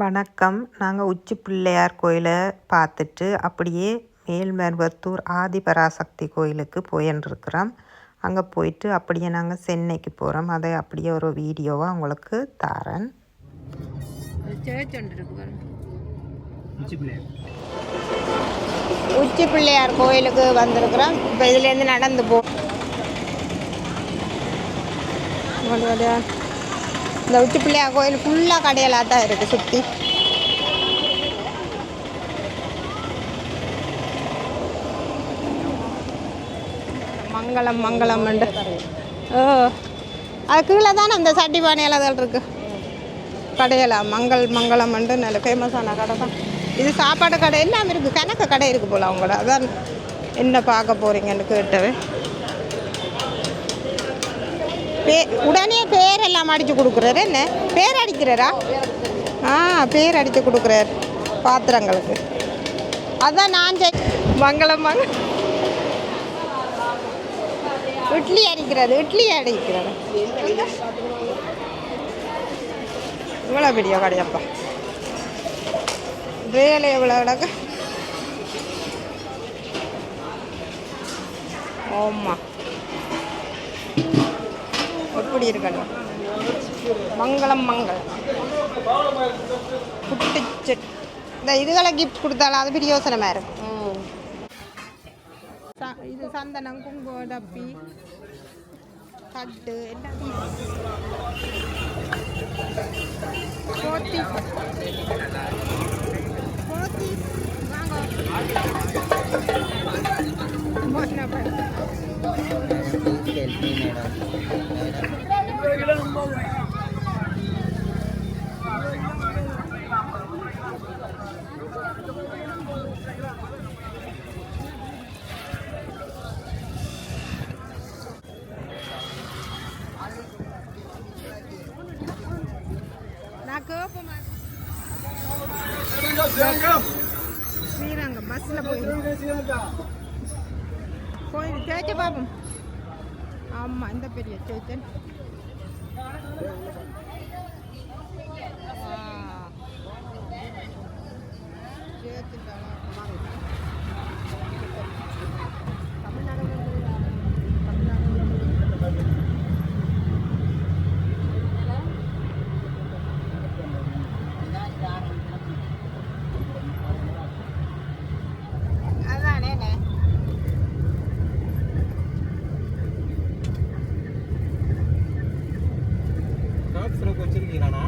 வணக்கம். நாங்கள் உச்சி பிள்ளையார் கோயிலை பார்த்துட்டு அப்படியே மேல்மருவத்தூர் ஆதிபராசக்தி கோயிலுக்கு போயின்னுருக்குறோம் அங்கே போயிட்டு அப்படியே நாங்கள் சென்னைக்கு போகிறோம் அதை அப்படியே ஒரு வீடியோவாக உங்களுக்கு தாரேன். உச்சி பிள்ளையார் கோயிலுக்கு வந்திருக்கிறோம். இப்போ இதுலேருந்து நடந்து போ. இந்த உச்சி பிள்ளையார் கோயில் ஃபுல்லாக கடையலாக தான் இருக்குது சுற்றி மங்களம் மங்களம் ஓ. அது கீழே தானே அந்த சட்டி பானையில் இருக்குது இருக்கு. கடையலா மங்கள் மங்களம் நல்ல ஃபேமஸான கடை தான். இது சாப்பாடு கடை எல்லாம் இருக்குது கணக்கு கடை இருக்குது போல் அவங்களோட அதான் என்ன பார்க்க போகிறீங்கன்னு கேட்டவன் பே உடனே பேர் எல்லாம் அடித்து கொடுக்குறாரு. என்ன? பேர் அடிக்கிறாரா ஆ பேர் அடித்து கொடுக்குறாரு பாத்திரங்களுக்கு. அதான் நான் செய் மங்களம் மங்களம் இட்லி அடிக்கிறது இட்லி அடிக்கிறது இவ்வளோ பெரிய கடையப்பா. வேலை எவ்வளோ கிடக்கு? ஆமாம் எப்படி இருக்கணும் மங்களம் மங்களம் குட்டிச்சு இந்த இதுகளை கிஃப்ட் கொடுத்தாலும் அது பெரிய யோசனமாக இருக்கும் ச- இது சந்தனம் குங்குமம் டப்பி தட்டு எல்லாத்தையும். நான் கேட்பேன் ஸ்ரீரங்கம் பஸ்ஸில் போய் கோயில் சேர்த்து பார்ப்போம் ஆமாம் இந்த பெரிய சேர்த்தன் அதானே டாக் ஃப்ரோக் வச்சிருக்கீங்களாண்ணா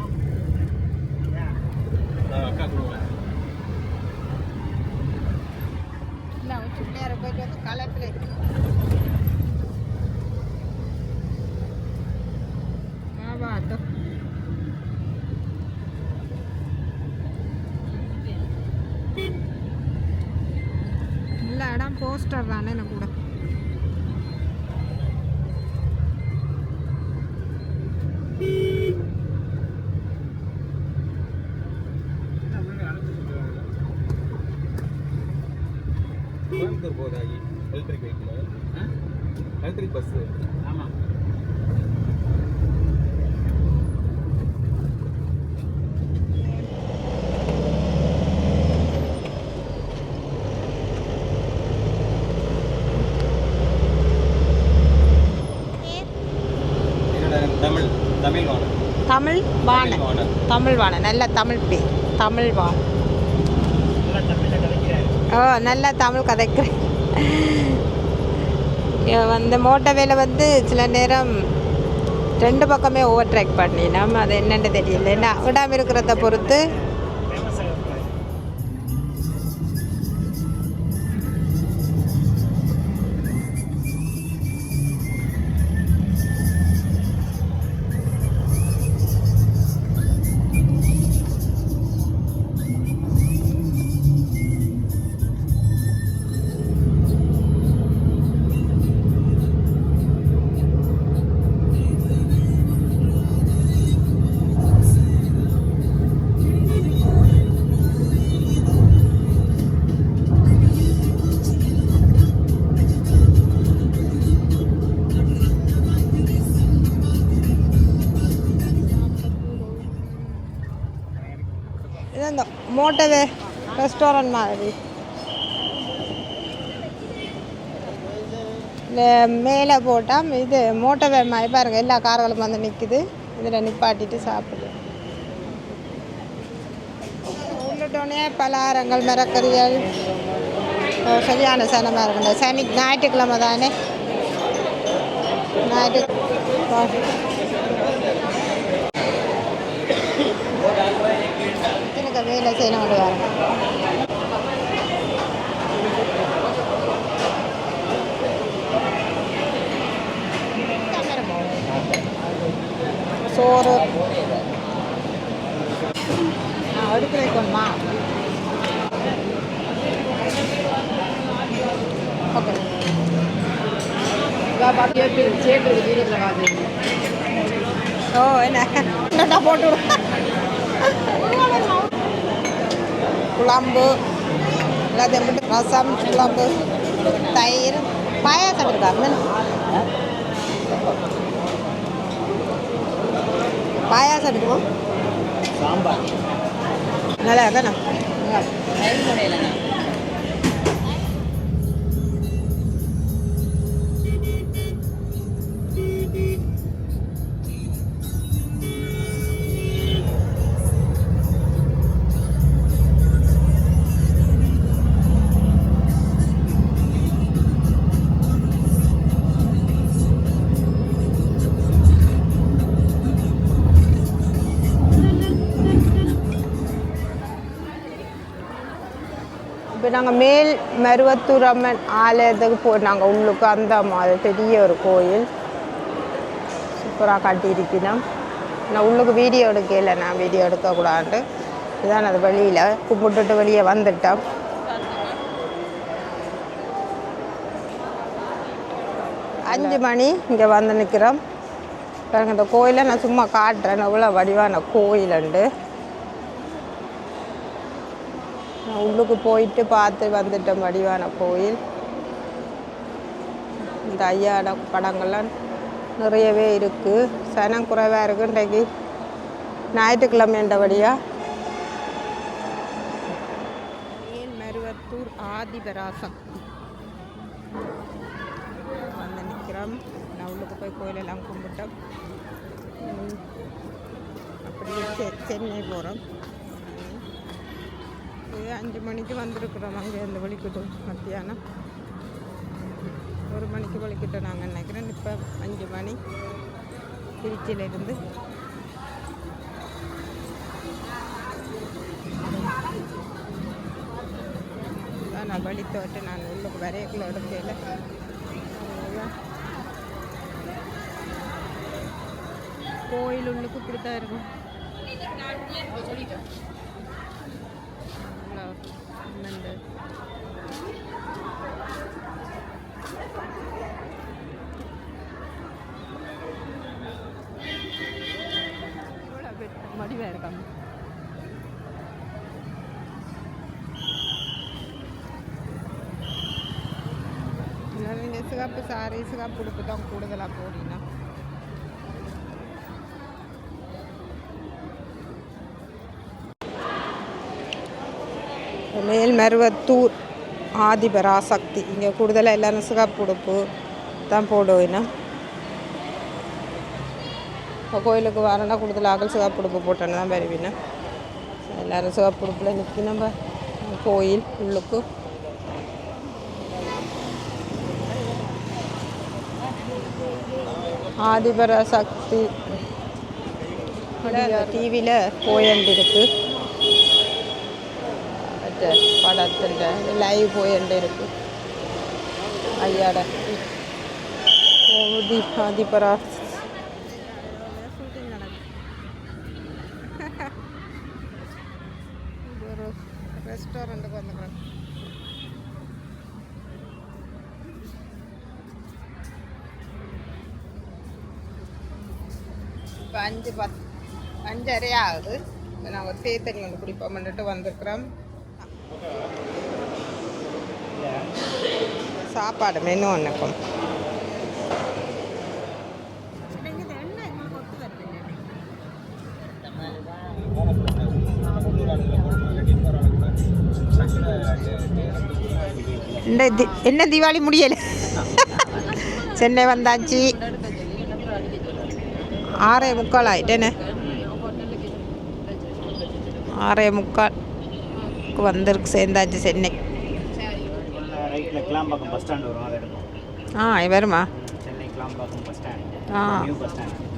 அக்கா கொடுங்க இல்லை அவன் சுள்ளையார போயிட்டு வந்து கலப்பில் ஆவாட்டும் இல்லை இடம் போஸ்டர் தானே எனக்கு கூட கோயம்புத்தூர் போதாகி எலக்ட்ரிக் வெஹிக்கிள் எலக்ட்ரிக் பஸ்ஸு ஆமாம் தமிழ் தமிழ் வாணன். தமிழ் வாணன். வாணன். தமிழ் வாணன். நல்ல தமிழ் பேர். தமிழ் வாணன். ஓ நல்லா தமிழ் கதைக்கிறேன். அந்த மோட்டவேல வந்து சில நேரம் ரெண்டு பக்கமே ஓவர் ட்ராக் பண்ணினோம். அது என்னென்னு தெரியல. என்ன விடாமல் இருக்கிறத பொறுத்து இது மோட்டவே ரெஸ்டாரண்ட் மாதிரி. மேலே போட்டால் இது மோட்டவே மாதிரி பாருங்க எல்லா கார்களும் வந்து நிற்குது இதில் நிப்பாட்டிட்டு சாப்பிடுது உள்ளிட்டோடனே பலகாரங்கள் மரக்கறிகள். சரியான சனமாக இருக்குங்க. சனி ஞாயிற்றுக்கிழமை தானே? ஞாயிற்று வேலை செய்யணும் கொண்டு வரேன் சோறு ஆ எடுத்து வைக்கணுமா ஓகே ஓ என்ன என்னடா போட்டு விடு. குழம்பு எல்லாத்தையும் போட்டு ரசம் குழம்பு தயிர் பாயாசம் இருக்காங்க பாயாசம் இருக்குமா? சாம்பார். நல்லா இருக்கா இப்போ நாங்கள் மேல் மருவத்தூர் அம்மன் ஆலயத்துக்கு போ நாங்கள் உள்ளுக்கு அந்த மாதிரி பெரிய ஒரு கோயில். சூப்பராக கட்டியிருக்கணும். நான் உள்ளுக்கு வீடியோ எடுக்கல நான் வீடியோ எடுக்கக்கூடாது. இதான் அது வெளியில் கும்பிட்டுட்டு வெளியே வந்துட்டோம். அஞ்சு மணி இங்கே வந்து நிற்கிறோம் பாருங்க இந்த கோயிலை நான் சும்மா காட்டுறேன். எவ்வளோ வடிவான கோயிலுண்டு நான் உள்ளுக்கு போயிட்டு பார்த்து வந்துட்டோம் வடிவான கோயில். இந்த ஐயாட படங்கள்லாம் நிறையவே இருக்குது சனம் குறைவாக இருக்குது இன்றைக்கு. ஞாயிற்றுக்கிழமைன்றபடியா மேல்மருவத்தூர் ஆதிபராசம்? வந்து நிற்கிறோம் நான் உள்ளுக்கு போய் கோயிலெல்லாம் கும்பிட்டோம். அப்படியே சென்னை போகிறோம் இது அஞ்சு மணிக்கு வந்திருக்கிறோம். அங்கே இந்த வலிக்கிட்டு மத்தியானம். ஒரு மணிக்கு வலிக்கிட்டோம் நாங்கள் நினைக்கிறேன் இப்போ அஞ்சு மணி. திருச்சியிலேருந்து. நான் வழி தோட்டு நான் உள்ளுக்கு வரையக்குள்ள எடுக்கல கோயில் உள்ளுக்கு இப்படி தான் இருக்கும் நல்லா என்னண்டு. எவ்வளோ பெட் மடிவாக இருக்காங்க சிகப்பு சாரி சிகப்பு உடுப்பு தான் கூடுதலாக போடினா மேல்மருவத்தூர் ஆதிபராசக்தி. இங்கே கூடுதலாக எல்லாரும் சிகப்பு உடுப்பு தான் போடுவேன்னா இப்போ கோயிலுக்கு வரேன்னா கூடுதல் அகல் சிகப்பு உடுப்பு போட்டோன்னு தான் வருவீனா எல்லாரும் சிகப்பு உடுப்பில் நிற்கணும் நம்ம கோயில் உள்ளுக்கு. ஆதிபராசக்தி. டிவியில் போயண்டு இருக்கு പടത്തിൻ്റെ ലൈവ് லைவ் അയ്യാടെ இருக்கு. ஐயாட. ஓதி இப்போ அஞ்சு பத் அஞ்சரை ஆகுது இப்போ நான் ஒரு தேத்தண்ணி குடிப்போம் வந்துட்டு வந்திருக்கிறோம். சாப்பாடு மெனு ஒன்றுக்கும் என்ன தீபாவளி முடியல? சென்னை வந்தாச்சு. ஆறே முக்கால் ஆயிட்டேனே. ஆறே முக்கால். வந்திருக்கு சேர்ந்தாச்சு சென்னை. ஆ வருமா? ஆ.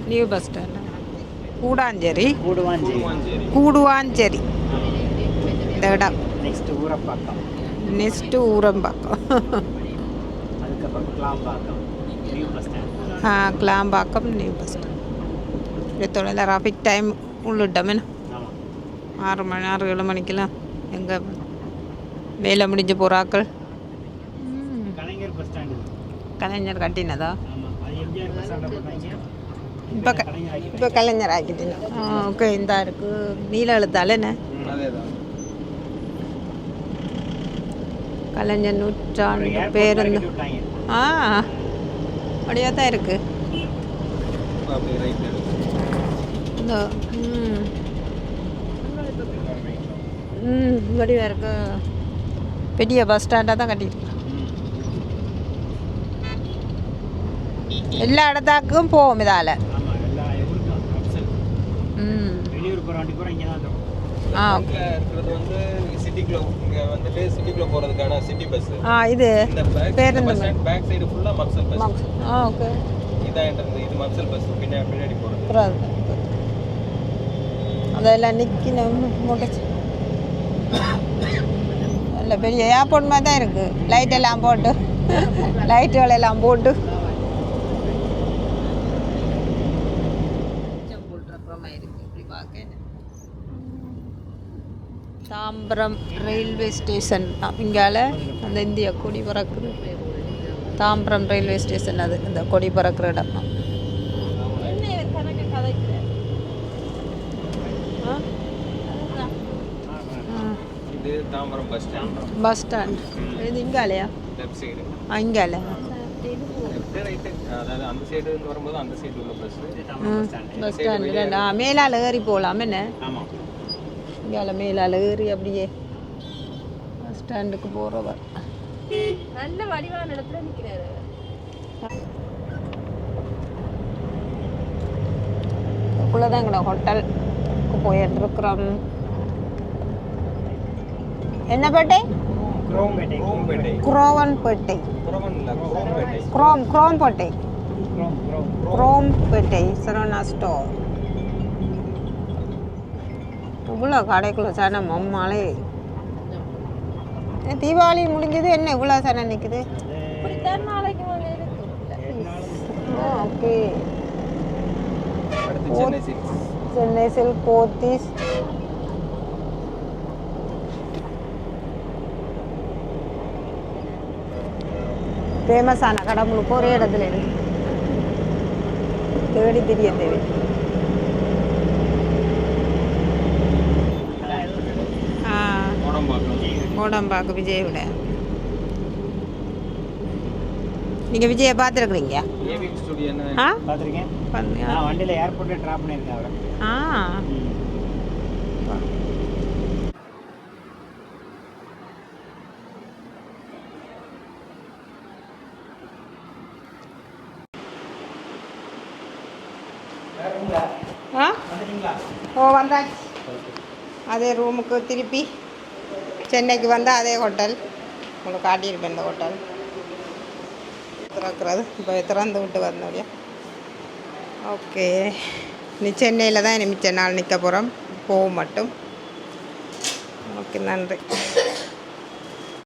நியூ பஸ் ஸ்டாண்ட் கூடாஞ்சேரி. கூடுவாஞ்சேரி. இந்த இடம். Next Urapakkam next Urapakkam Kilambakkam new bus stand ஆ Kilambakkam new bus stand traffic time உள்ளிட்டோமே. ஆறு மணி ஆறு ஏழு மணிக்கெல்லாம். எங்கே வேலை முடிஞ்சு போகிறாக்கள் கலைஞர் கட்டினதா? இப்போ க கலைஞர் ஆக்கி இப்போ கலைஞர் ஆக்கிட்டீங்க ஆ ஓகே இந்த இருக்குது நீல எழுத்தால என்ன? அதேதான். கலைஞர் நூற்றாண்டு பேருந்து ஆ அப்படியே தான் இருக்குது இந்த ம். ம் வடிவாக இருக்கு பெரிய பஸ் ஸ்டாண்டாக தான் கட்டியிருக்கேன் எல்லா இடத்தாக்கும் போவோம் இதால். ம். ஆ இது பேருந்து பேக் சைடு ஃபுல்லா மக்சல் பஸ் ஆ ஓகே இதான் இது மக்சல் பஸ் பின்னாடி பின்னாடி போறது. அதெல்லாம் நிற்கணும் முடிச்சு இல்லை பெரிய ஏர்போர்ட் மாதிரி தான் இருக்குது லைட் எல்லாம் போட்டு. லைட்டுகள் எல்லாம் போட்டு. தாம்பரம் ரயில்வே ஸ்டேஷன் இங்கால அந்த இந்திய கொடி பறக்குது. தாம்பரம் ரயில்வே ஸ்டேஷன் அது. இந்த கொடி பறக்கிற இடம். இது Tambaram bus stand bus stand இது இங்காலையா லெஃப்ட் சைடு இங்கால பஸ் பஸ் ஸ்டாண்ட் ஆ. மேலால் ஏறி போகலாம் என்ன? இங்கால மேலால் ஏறி அப்படியே பஸ் ஸ்டாண்டுக்கு போகிறவர் நல்ல வடிவான இடத்துல நிக்கிறாரு. இதுக்குள்ளே தான் எங்களோட ஹோட்டலுக்கு போயிட்டு என்ன பேட்டை? Chromepet Chromepet Chromepet chrome Chromepet Chrome Chrome Chromepet Saravana store. இவ்வளோ கடைக்குள்ள சனம் அம்மாலே தீபாவளி முடிஞ்சது என்ன இவ்வளோ சனம் நிற்குது ஓகே. அடுத்து சென்னை சில்க் போத்தீஸ் ஃபேமஸான கடை முழுக்க ஒரே இடத்துல இருக்கு. தேடி தெரிய தேவை கோடம்பாக்கு விஜயோட. நீங்கள் விஜயை பார்த்துருக்குறீங்க ஆ? பார்த்துருக்கேன். வண்டியில் ஏர்போர்ட்டில் ட்ராப் பண்ணியிருக்கேன் அவரை. ஆ. ஓ வந்தாச்சு அதே ரூமுக்கு திருப்பி சென்னைக்கு வந்தால் அதே ஹோட்டல் உங்களுக்கு காட்டியிருப்பேன் இந்த ஹோட்டல் திறக்கிறது இப்போ திறந்து விட்டு வந்தோடைய ஓகே நீ சென்னையில் தான் இனி மிச்ச நாள் நிற்க போகிறோம் போக மட்டும் ஓகே நன்றி